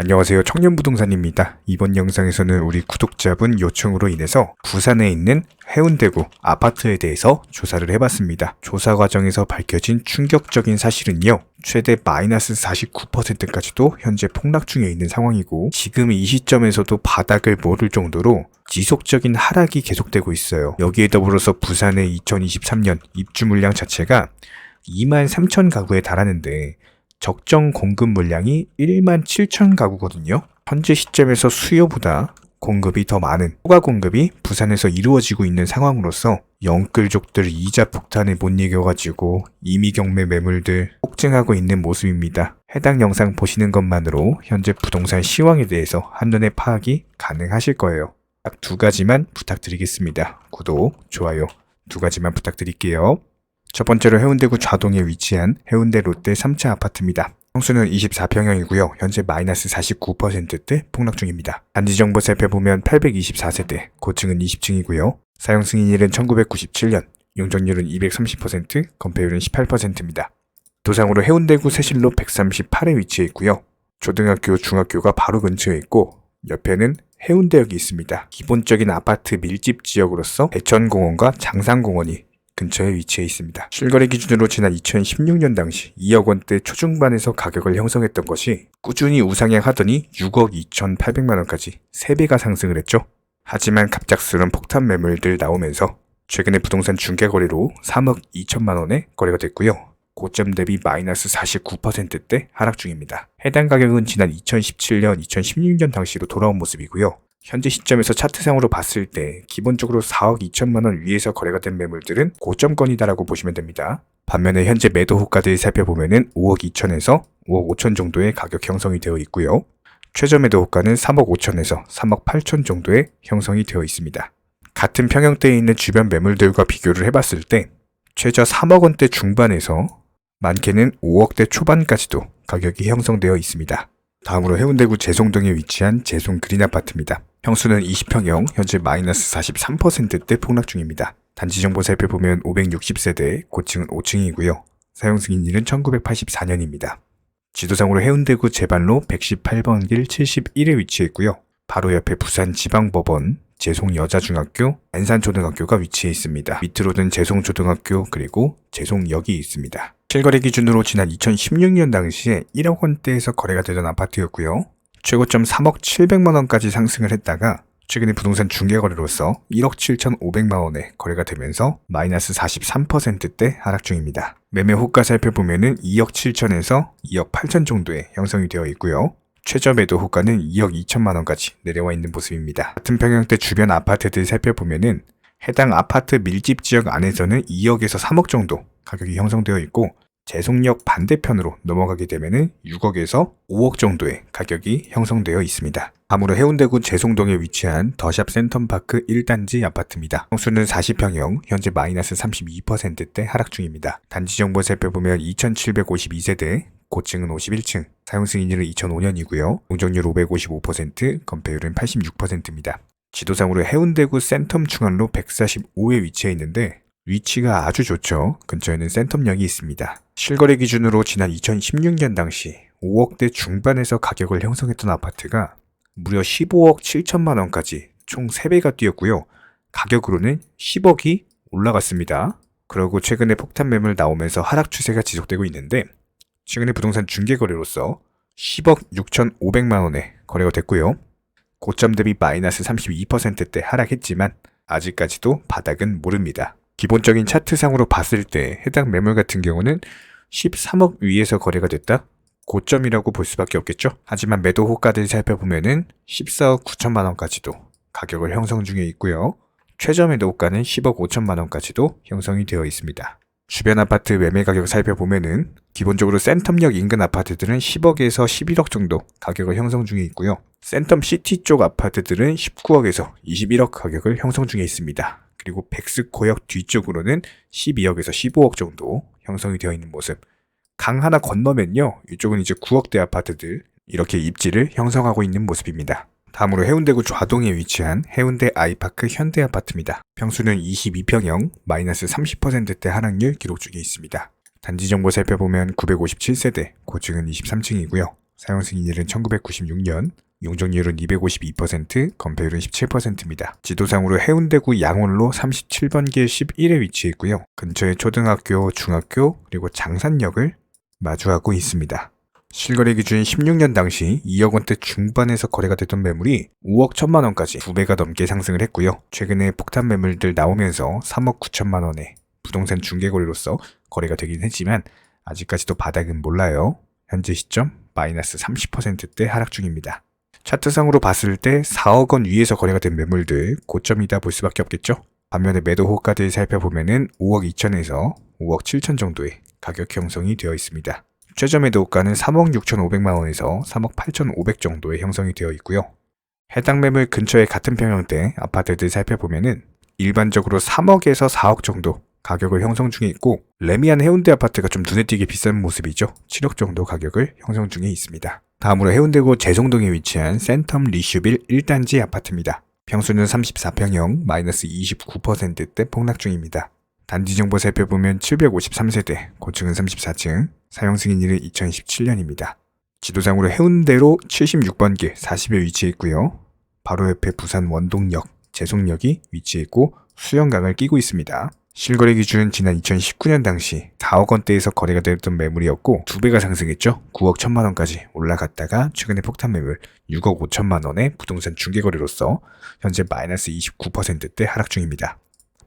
안녕하세요. 청년부동산입니다. 이번 영상에서는 우리 구독자분 요청으로 인해서 부산에 있는 해운대구 아파트에 대해서 조사를 해봤습니다. 조사 과정에서 밝혀진 충격적인 사실은요. 최대 마이너스 49%까지도 현재 폭락 중에 있는 상황이고 지금 이 시점에서도 바닥을 모를 정도로 지속적인 하락이 계속되고 있어요. 여기에 더불어서 부산의 2023년 입주 물량 자체가 2만 3천 가구에 달하는데 적정 공급 물량이 1만 7천 가구거든요. 현재 시점에서 수요보다 공급이 더 많은 추가 공급이 부산에서 이루어지고 있는 상황으로서 영끌족들 이자 폭탄에 못 이겨가지고 이미 경매 매물들 폭증하고 있는 모습입니다. 해당 영상 보시는 것만으로 현재 부동산 시황에 대해서 한눈에 파악이 가능하실 거예요. 딱 두 가지만 부탁드리겠습니다. 구독, 좋아요 두 가지만 부탁드릴게요. 첫 번째로 해운대구 좌동에 위치한 해운대 롯데 3차 아파트입니다. 평수는 24평형이고요. 현재 마이너스 49%대 폭락 중입니다. 단지 정보 살펴보면 824세대, 고층은 20층이고요. 사용 승인일은 1997년, 용적률은 230%, 건폐율은 18%입니다. 도상으로 해운대구 세실로 138에 위치해 있고요. 초등학교, 중학교가 바로 근처에 있고 옆에는 해운대역이 있습니다. 기본적인 아파트 밀집 지역으로서 대천공원과 장상공원이 근처에 위치해 있습니다. 실거래 기준으로 지난 2016년 당시 2억 원대 초중반에서 가격을 형성했던 것이 꾸준히 우상향하더니 6억 2,800만 원까지 3배가 상승을 했죠. 하지만 갑작스러운 폭탄 매물들 나오면서 최근에 부동산 중개 거래로 3억 2천만 원에 거래가 됐고요. 고점 대비 마이너스 49%대 하락 중입니다. 해당 가격은 지난 2017년, 2016년 당시로 돌아온 모습이고요. 현재 시점에서 차트상으로 봤을 때 기본적으로 4억 2천만 원 위에서 거래가 된 매물들은 고점권이다라고 보시면 됩니다. 반면에 현재 매도 호가들 살펴보면은 5억 2천에서 5억 5천 정도의 가격 형성이 되어 있고요. 최저 매도 호가는 3억 5천에서 3억 8천 정도의 형성이 되어 있습니다. 같은 평형대에 있는 주변 매물들과 비교를 해봤을 때 최저 3억 원대 중반에서 많게는 5억대 초반까지도 가격이 형성되어 있습니다. 다음으로 해운대구 재송 동에 위치한 재송 그린 아파트입니다. 평수는 20평형, 현재 마이너스 43%대 폭락 중입니다. 단지 정보 살펴보면 560세대, 고층은 5층이고요. 사용 승인일은 1984년입니다. 지도상으로 해운대구 제반로 118번 길 71에 위치해 있고요. 바로 옆에 부산지방법원, 재송여자중학교, 안산초등학교가 위치해 있습니다. 밑으로는 재송초등학교 그리고 재송역이 있습니다. 실거래 기준으로 지난 2016년 당시에 1억 원대에서 거래가 되던 아파트였고요. 최고점 3억 700만 원까지 상승을 했다가 최근에 부동산 중개거래로서 1억 7,500만 원에 거래가 되면서 마이너스 43%대 하락 중입니다. 매매 호가 살펴보면은 2억 7천에서 2억 8천 정도에 형성이 되어 있고요. 최저 매도 호가는 2억 2천만 원까지 내려와 있는 모습입니다. 같은 평형대 주변 아파트들 살펴보면은 해당 아파트 밀집 지역 안에서는 2억에서 3억 정도 가격이 형성되어 있고 재송역 반대편으로 넘어가게 되면은 6억에서 5억 정도의 가격이 형성되어 있습니다. 다음으로 해운대구 재송동에 위치한 더샵 센텀파크 1단지 아파트입니다. 평수는 40평형, 현재 마이너스 32%대 하락 중입니다. 단지 정보 살펴보면 2752세대, 고층은 51층, 사용 승인일은 2005년이고요. 용적률 555%, 건폐율은 86%입니다. 지도상으로 해운대구 센텀 중앙로 145에 위치해 있는데 위치가 아주 좋죠. 근처에는 센텀역이 있습니다. 실거래 기준으로 지난 2016년 당시 5억대 중반에서 가격을 형성했던 아파트가 무려 15억 7천만 원까지 총 3배가 뛰었고요. 가격으로는 10억이 올라갔습니다. 그리고 최근에 폭탄 매물 나오면서 하락 추세가 지속되고 있는데 최근에 부동산 중개 거래로서 10억 6,500만 원에 거래가 됐고요. 고점 대비 마이너스 32%대 하락했지만 아직까지도 바닥은 모릅니다. 기본적인 차트상으로 봤을 때 해당 매물 같은 경우는 13억 위에서 거래가 됐다? 고점이라고 볼 수밖에 없겠죠? 하지만 매도 호가들 살펴보면은 14억 9천만 원까지도 가격을 형성 중에 있고요. 최저 매도 호가는 10억 5천만 원까지도 형성이 되어 있습니다. 주변 아파트 매매 가격 살펴보면은 기본적으로 센텀역 인근 아파트들은 10억에서 11억 정도 가격을 형성 중에 있고요. 센텀 시티 쪽 아파트들은 19억에서 21억 가격을 형성 중에 있습니다. 그리고 백스코역 뒤쪽으로는 12억에서 15억 정도 형성이 되어 있는 모습. 강 하나 건너면요. 이쪽은 이제 9억대 아파트들 이렇게 입지를 형성하고 있는 모습입니다. 다음으로 해운대구 좌동에 위치한 해운대 아이파크 현대 아파트입니다. 평수는 22평형, 마이너스 30%대 하락률 기록 중에 있습니다. 단지 정보 살펴보면 957세대, 고층은 23층이고요. 사용 승인일은 1996년, 용적률은 252%, 건폐율은 17%입니다. 지도상으로 해운대구 양원로 37번길 11에 위치해 있고요. 근처에 초등학교, 중학교, 그리고 장산역을 마주하고 있습니다. 실거래 기준 16년 당시 2억 원대 중반에서 거래가 됐던 매물이 5억 1천만 원까지 2배가 넘게 상승을 했고요. 최근에 폭탄 매물들 나오면서 3억 9천만 원에 부동산 중개거래로서 거래가 되긴 했지만 아직까지도 바닥은 몰라요. 현재 시점 마이너스 30%대 하락 중입니다. 차트상으로 봤을 때 4억 원 위에서 거래가 된 매물들 고점이다 볼 수밖에 없겠죠. 반면에 매도 호가들 살펴보면은 5억 2천에서 5억 7천 정도의 가격 형성이 되어 있습니다. 최저 매도 호가는 3억 6천 5백만 원에서 3억 8천 5백 정도의 형성이 되어 있고요. 해당 매물 근처의 같은 평형대 아파트들 살펴보면은 일반적으로 3억에서 4억 정도 가격을 형성 중에 있고 레미안 해운대 아파트가 좀 눈에 띄게 비싼 모습이죠. 7억 정도 가격을 형성 중에 있습니다. 다음으로 해운대구 재송동에 위치한 센텀 리슈빌 1단지 아파트입니다. 평수는 34평형 마이너스 29%대 폭락 중입니다. 단지 정보 살펴보면 753세대, 고층은 34층, 사용 승인일은 2017년입니다. 지도상으로 해운대로 76번 길 40에 위치해 있고요. 바로 옆에 부산 원동역, 제송역이 위치해 있고 수영강을 끼고 있습니다. 실거래 기준 지난 2019년 당시 4억 원대에서 거래가 됐던 매물이었고 두 배가 상승했죠. 9억 1천만 원까지 올라갔다가 최근에 폭탄 매물 6억 5천만 원의 부동산 중개거래로서 현재 마이너스 29%대 하락 중입니다.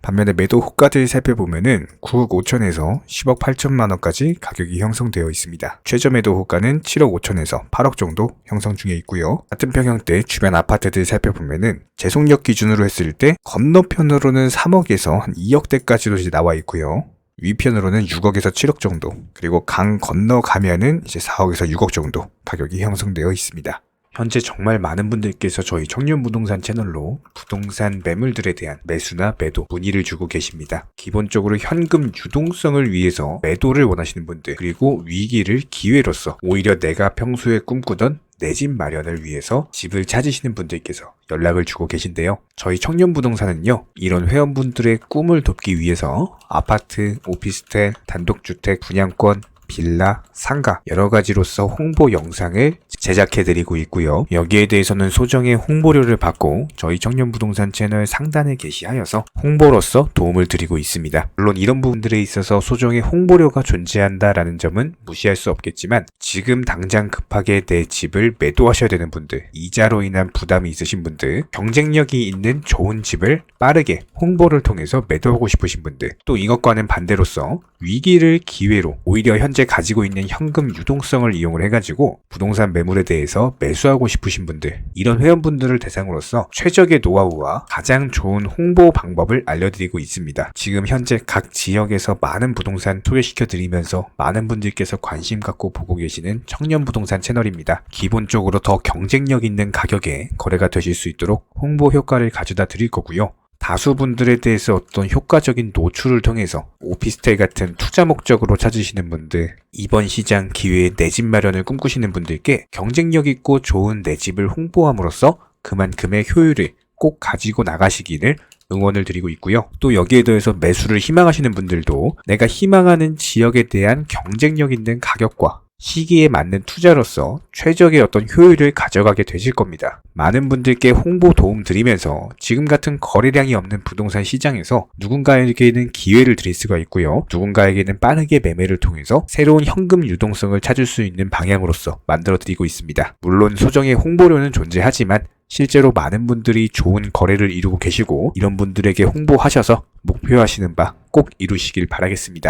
반면에 매도 호가들 살펴보면은 9억 5천에서 10억 8천만 원까지 가격이 형성되어 있습니다. 최저 매도 호가는 7억 5천에서 8억 정도 형성 중에 있고요. 같은 평형대 주변 아파트들 살펴보면은 재송역 기준으로 했을 때 건너편으로는 3억에서 한 2억대까지도 이제 나와 있고요. 위편으로는 6억에서 7억 정도, 그리고 강 건너가면은 이제 4억에서 6억 정도 가격이 형성되어 있습니다. 현재 정말 많은 분들께서 저희 청년 부동산 채널로 부동산 매물들에 대한 매수나 매도 문의를 주고 계십니다. 기본적으로 현금 유동성을 위해서 매도를 원하시는 분들 그리고 위기를 기회로서 오히려 내가 평소에 꿈꾸던 내집 마련을 위해서 집을 찾으시는 분들께서 연락을 주고 계신데요. 저희 청년 부동산은요, 이런 회원분들의 꿈을 돕기 위해서 아파트, 오피스텔, 단독주택, 분양권, 빌라, 상가 여러 가지로서 홍보 영상을 제작해드리고 있고요. 여기에 대해서는 소정의 홍보료를 받고 저희 청년부동산 채널 상단에 게시하여서 홍보로서 도움을 드리고 있습니다. 물론 이런 부분들에 있어서 소정의 홍보료가 존재한다라는 점은 무시할 수 없겠지만 지금 당장 급하게 내 집을 매도하셔야 되는 분들, 이자로 인한 부담이 있으신 분들, 경쟁력이 있는 좋은 집을 빠르게 홍보를 통해서 매도하고 싶으신 분들, 또 이것과는 반대로서 위기를 기회로 오히려 현재 가지고 있는 현금 유동성을 이용을 해가지고 부동산 매물에 대해서 매수하고 싶으신 분들 이런 회원분들을 대상으로서 최적의 노하우와 가장 좋은 홍보 방법을 알려드리고 있습니다. 지금 현재 각 지역에서 많은 부동산 소개시켜 드리면서 많은 분들께서 관심 갖고 보고 계시는 청년 부동산 채널입니다. 기본적으로 더 경쟁력 있는 가격에 거래가 되실 수 있도록 홍보 효과를 가져다 드릴 거고요. 다수분들에 대해서 어떤 효과적인 노출을 통해서 오피스텔 같은 투자 목적으로 찾으시는 분들, 이번 시장 기회에 내 집 마련을 꿈꾸시는 분들께 경쟁력 있고 좋은 내 집을 홍보함으로써 그만큼의 효율을 꼭 가지고 나가시기를 응원을 드리고 있고요. 또 여기에 더해서 매수를 희망하시는 분들도 내가 희망하는 지역에 대한 경쟁력 있는 가격과 시기에 맞는 투자로서 최적의 어떤 효율을 가져가게 되실 겁니다. 많은 분들께 홍보 도움 드리면서 지금 같은 거래량이 없는 부동산 시장에서 누군가에게는 기회를 드릴 수가 있고요. 누군가에게는 빠르게 매매를 통해서 새로운 현금 유동성을 찾을 수 있는 방향으로서 만들어 드리고 있습니다. 물론 소정의 홍보료는 존재하지만 실제로 많은 분들이 좋은 거래를 이루고 계시고 이런 분들에게 홍보하셔서 목표하시는 바 꼭 이루시길 바라겠습니다.